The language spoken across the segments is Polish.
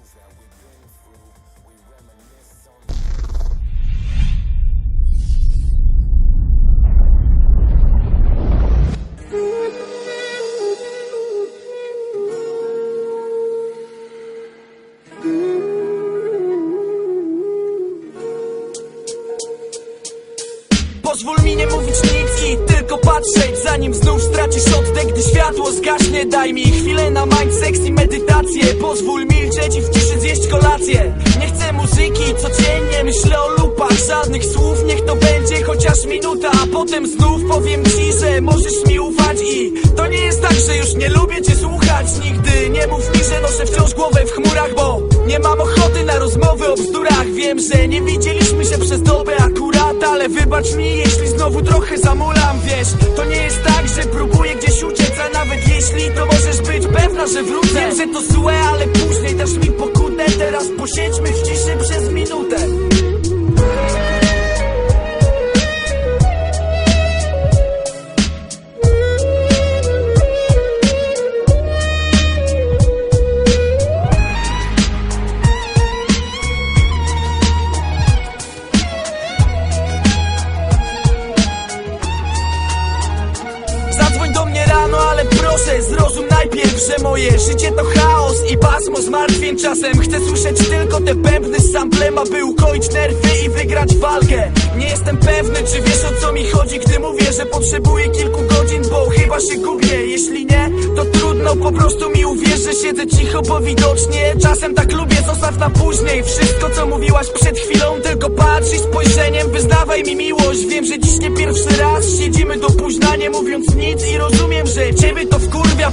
that we've been through. Pozwól mi nie mówić nic i tylko patrzeć Zanim znów stracisz oddech, gdy światło zgaśnie Daj mi chwilę na mindsex i medytację. Pozwól milczeć i w ciszy zjeść kolację. Nie chcę muzyki, codziennie myślę o lupach. Żadnych słów, niech to będzie chociaż minuta A potem znów powiem ci, że możesz mi ufać. I to nie jest tak, że już nie lubię cię słuchać. Nigdy nie mów mi, że noszę wciąż głowę w chmurach Bo nie mam ochoty na rozmowy o bzdurach. Wiem, że nie widzieliśmy wybacz mi, jeśli znowu trochę zamulam Wiesz, to nie jest tak, że próbuję gdzieś uciec A nawet jeśli, to możesz być pewna, że wrócę. Wiem, że to złe, ale później dasz mi pokutę. Teraz posiedźmy w ciszy przez minutę że moje życie to chaos i pasmo zmartwień. Czasem chcę słyszeć tylko te bębny z samplem, aby ukoić nerwy i wygrać walkę. Nie jestem pewny, czy wiesz o co mi chodzi, gdy mówię, że potrzebuję kilku godzin, bo chyba się gubię. Jeśli nie, to trudno, po prostu mi uwierz, że siedzę cicho, bo widocznie czasem tak lubię, zostaw na później. Wszystko co mówiłaś przed chwilą, tylko patrz i spojrzeniem wyznawaj mi miłość. Wiem, że dziś nie pierwszy raz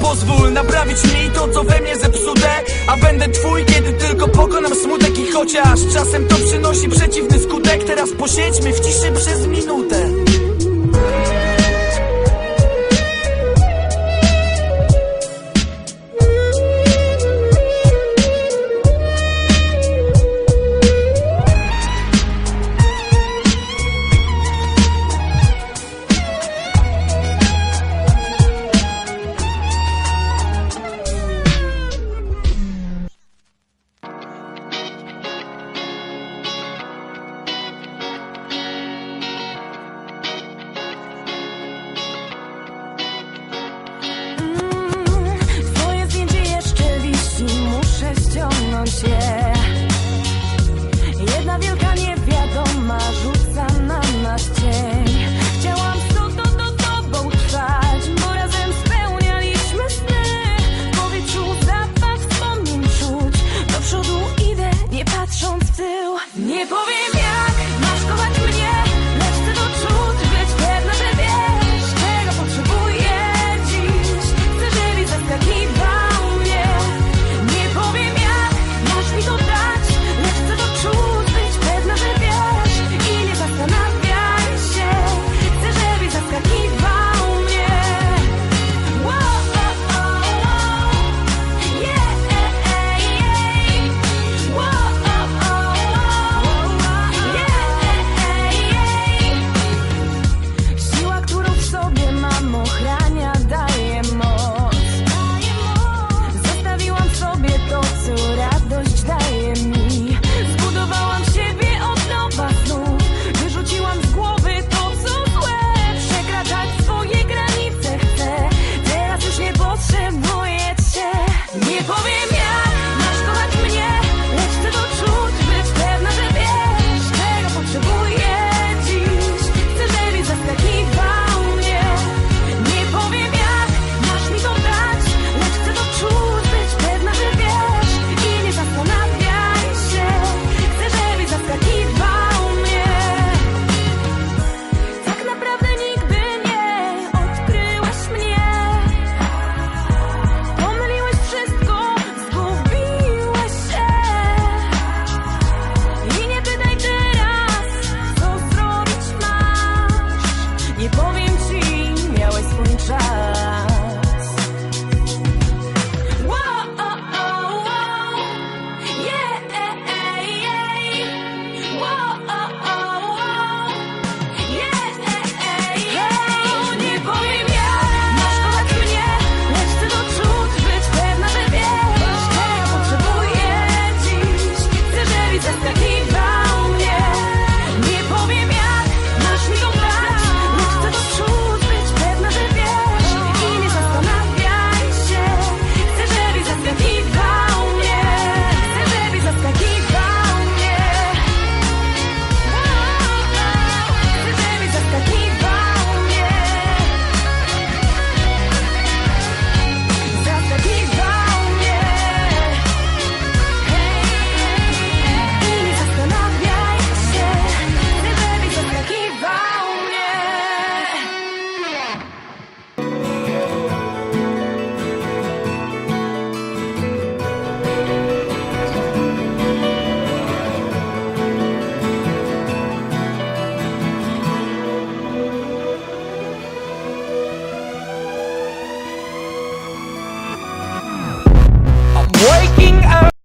Pozwól naprawić mi to, co we mnie zepsute. A będę twój, kiedy tylko pokonam smutek I chociaż czasem to przynosi przeciwny skutek. Teraz posiedźmy w ciszy przez minutę